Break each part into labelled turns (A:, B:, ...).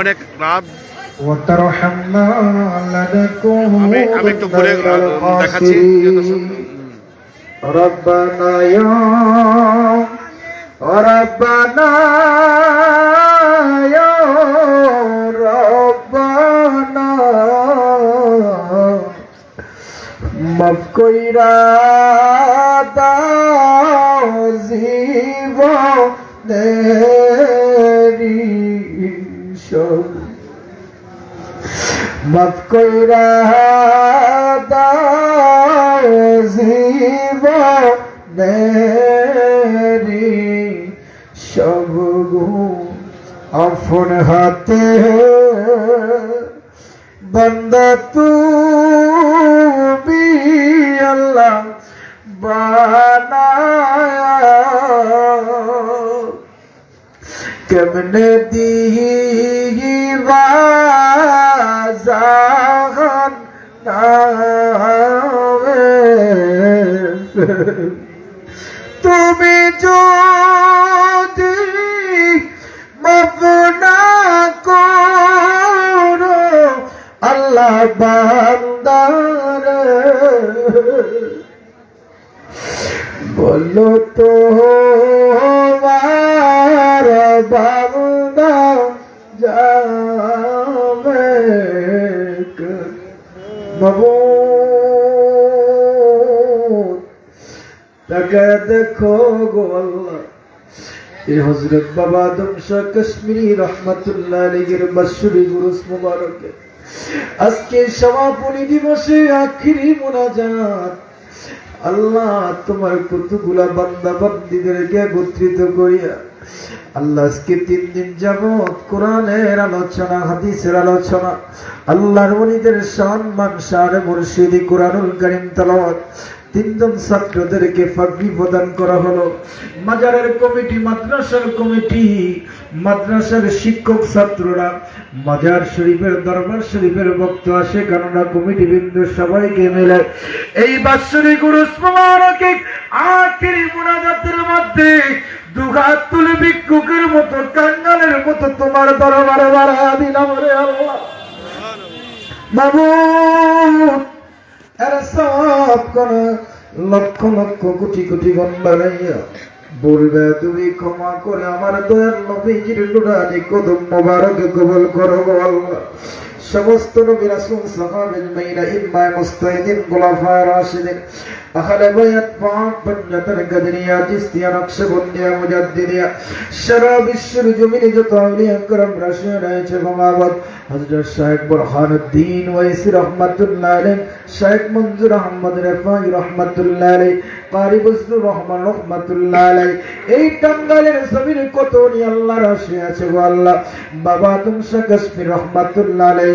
A: অনেক লাভ
B: وترحمنا لنكون
A: আমি আমি একটু ঘুরে
B: من
A: আহ, দেখাচ্ছি
B: الخاسرين ربنا يا ربنا يا ربنا মাফ কইরা মাফ কইরা দাও জীবনেরি সব আপন হাতে। বন্দা তুমি আল্লাহ বানায়া। কেমনে দিবা জাহান তুমি যদি মাফ না করো আল্লাহ বান্দার। বলো তো বাবুদা দেখো আল্লাহ। এই বাবা আজকে সমাপনী দিবসে আখিরি মোনাজাত। আল্লাহ তোমার কতগুলা বান্দা বান্দিদেরকে একত্রিত করিয়া আল্লাহ তিন দিন যাবৎ কোরআনের আলোচনা, হাদিসের আলোচনা, আল্লাহর ওলিদের সম্মান সারে মুর্শিদি, কোরআনুল করিম তালাওয়াত তিনজন ছাত্রদেরকে ফাগরি প্রদান করা হলো। মাজারের কমিটি, মাদ্রাসার কমিটি, মাদ্রাসার শিক্ষক ছাত্ররা, মাজার শরীফের দরবার শরীফের ভক্ত আসে, কেননা কমিটি বিন্দু সবাইকে মিলে এই বাৎসরিক উরুস মোবারকে আখিরি মুনাজাতের মধ্যে দুঘাত তুলে ভিক্ষুকের মতো, কাঙ্গালের মতো তোমার দরবারে বাড়া দিলাম রে লক্ষ লক্ষ কোটি কোটি বলবে, তুমি ক্ষমা করে আমার দয়াল নবীজির নুরানি কদম মোবারক কবল করো আল্লাহ। সমস্ত নবী রাসূল সাহাবায়ে মাইরা ইমাম মুস্তাহিদিন গোলাফায়ে রাশিদিন আহলে বায়াত পাক পঞ্জাতের গদরিয়া চিস্তিয়া নকশবন্দিয়া মুজাদ্দিদিয়া সারা বিশ্বের জমিনে যত আউলিয়া کرام রাশি রয়েছে বাবাবত হযরত শাহেখ বুরহানুদ্দিন ওয়াইসি রাহমাতুল্লাহ আলাইহি শাহেখ মনজুর আহমদ রেফাই রাহমাতুল্লাহ আলাইহি কারি বজলুর রহমান রাহমাতুল্লাহ আলাইহি এই টাঙ্গাইলের জমিনে কত নি আল্লাহ রাশি আছে গো আল্লাহ বাবা তুমসা কাশ্মীর রাহমাতুল্লাহ আলাইহি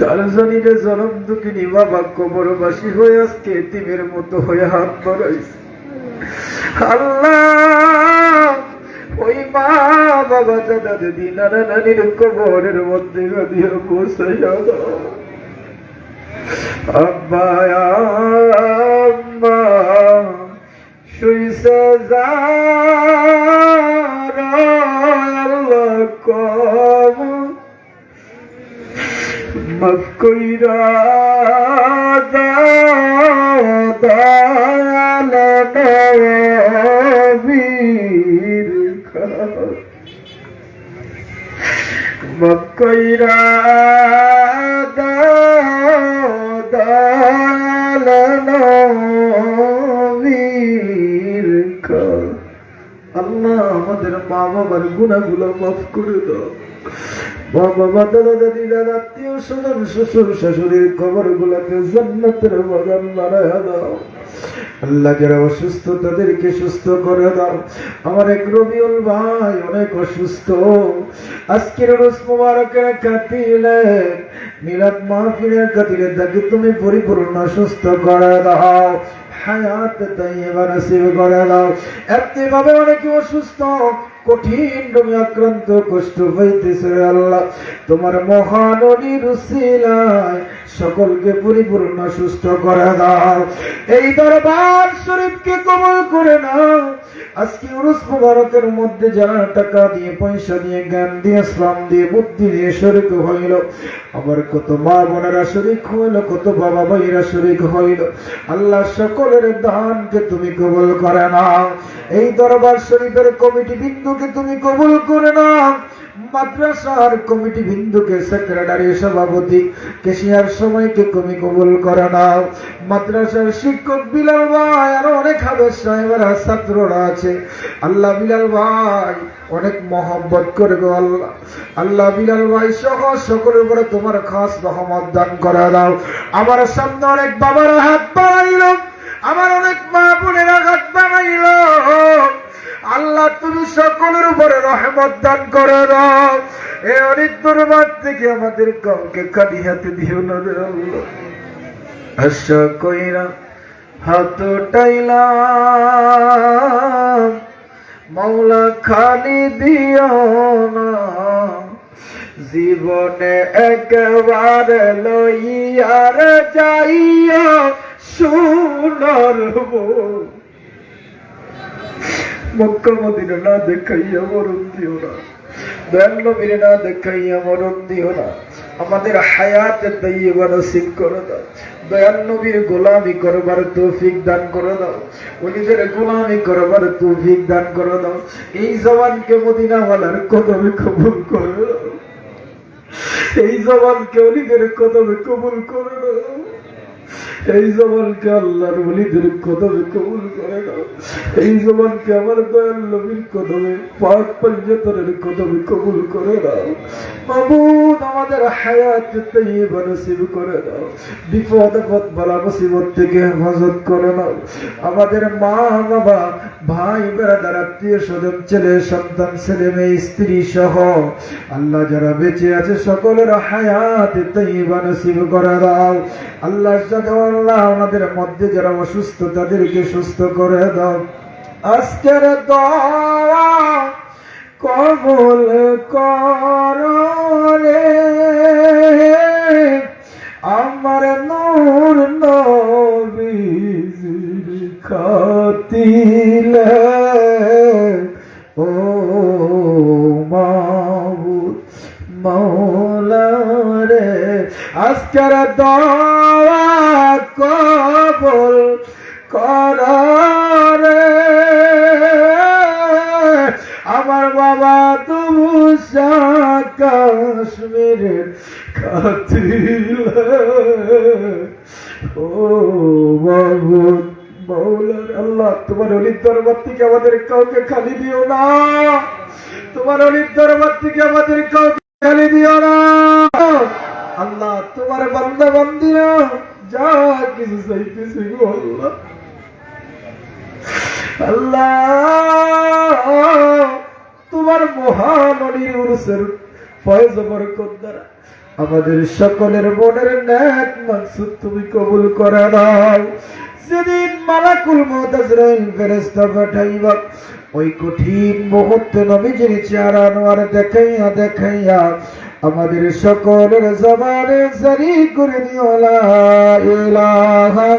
B: কার জানিরে জরম দুঃখিনী? বাবা কবরবাসী হয়ে আজকে এতিমের মতো হয়ে হাত বাড়াইছে। আল্লাহ, ওই মা বাবা দাদা দিদি নানা নানির কবরের মধ্যে আব্বা শুইছে যারা আল্লাহ মাফ কইরা খাস মাফ কইরা মা গুণাগুলো মাফ করে দাও। তাদেরকে সুস্থ করে দাও। আমার এক ভাই অনেক অসুস্থ। আজকের তাকে তুমি পরিপূর্ণ সুস্থ করে দাও। হায়াত তাইবা নসিব করে দাও। এমনিভাবে অনেকে অসুস্থ কঠিন রোগে আক্রান্ত কষ্ট হইতেছে আল্লাহ। তোমার মহান রুসিলায় সকলকে পরিপূর্ণ সুস্থ করে দাও। এই দরবার শরীফকে কবল করে নাও। আজকে উরুস মুবারকের মধ্যে যারা টাকা দিয়ে, পয়সা দিয়ে, জ্ঞান দিয়ে শ্রম দিয়ে, বুদ্ধি দিয়ে শরিক হইল। আবার কত মা বোনেরা শরিক হইল, কত বাবা ভাইরা শরিক হইল। আল্লাহ সকলের দানকে তুমি কবল করে নাও। এই দরবার শরীফের কমিটি বিন্দুকে তুমি কবুল করে নাও? মাদ্রাসার কমিটি বিন্দুকে, সেক্রেটারি, সভাপতি, কেশিয়ার সময়কে তুমি কবুল করে নাও। মাদ্রাসার শিক্ষক বিলাল ভাই, আরও অনেক হাবের সাহেবেরা, ছাত্ররা আছে। আল্লাহ বিলাল ভাই, অনেক মহব্বত করে গো আল্লাহ। আল্লাহ বিলাল ভাই সহ সকলের উপরে তোমার খাস রহমত দান করে দাও। আমার সামনে অনেক বাবার হাত বাড়াইল। আমার অনেক মা বোনেরা আল্লাহ তুমি সকলের উপরে রহমত দান করে দাও। এ অনেক দরবার থেকে আমাদের কাউকে খালি হাতে দিও না রে আশা কইরা হাত টাইলাম মৌলা খালি দিও না। জীবনে একবার লইয়ার যাইয়া সুনর মক্কা দেখাইয়া মরণ দিও না না দেখাইয়া মরণ দিও না। আমাদের হায়াত তৈবা নসিব করে দাও। দয়াল নবীর গোলামি করবার তৌফিক দান করে দাও। উনিদের গোলামি করবার তৌফিক দান করে দাও। এই জবানকে মদিনাওয়ালার কদমে কবুল করে দাও। এই জবানকে অলিদের কদমে কবুল করে এই জবানকে আল্লাহর ওলিদের কদমে কবুল করে নাও। এই জবানকে আমার দয়াল নবীর কদমে, পাক পঞ্জতরের কদমে কবুল করে নাও। মাবুদ আমাদের হায়াত তৈবা নসিব করে দাও বিপদ আপদ বালা মুসিবত থেকে হেফাজত করে নাও। আমাদের মা, বাবা, ভাই, বেড়াদার, আত্মীয় স্বজন, ছেলে, সন্তান, ছেলে মেয়ে, স্ত্রী সহ আল্লাহ যারা বেঁচে আছে, সকলের হায়াত তৈবা নসিব করে দাও আল্লাহ সাথে আল্লাহ আমাদের মধ্যে যারা অসুস্থ, তাদেরকে সুস্থ করে দাও। আজকের দোয়া কবল কর রে। আমার নূর নবীর খাতিলে দোয়া কবল কর আমার বাবা তবু কাশ্মীরের ও বাবু মৌলার আল্লাহ, তোমার অলির দরবার থেকে আমাদের কাউকে খালি দিও না। তোমার অলির দরবার থেকে আমাদের কাউকে খালি দিও না। আল্লাহ, তোমার বান্দা বান্দিরা যা কিছু চাইতেছি আল্লাহ। তোমার উরসের বরকত দ্বারা আমাদের সকলের মনের ন্যাক মাকসুদ তুমি কবুল করে নাও। সেদিন মালাকুল মুতাজরাইল ফেরেশতা পাঠাইবা, ওই কঠিন মুহূর্তে নবীজির চেহারা আনোয়ার দেখাইয়া দেখাইয়া আমাদের সকলের জবানে জারি করে দিও লা ইলাহা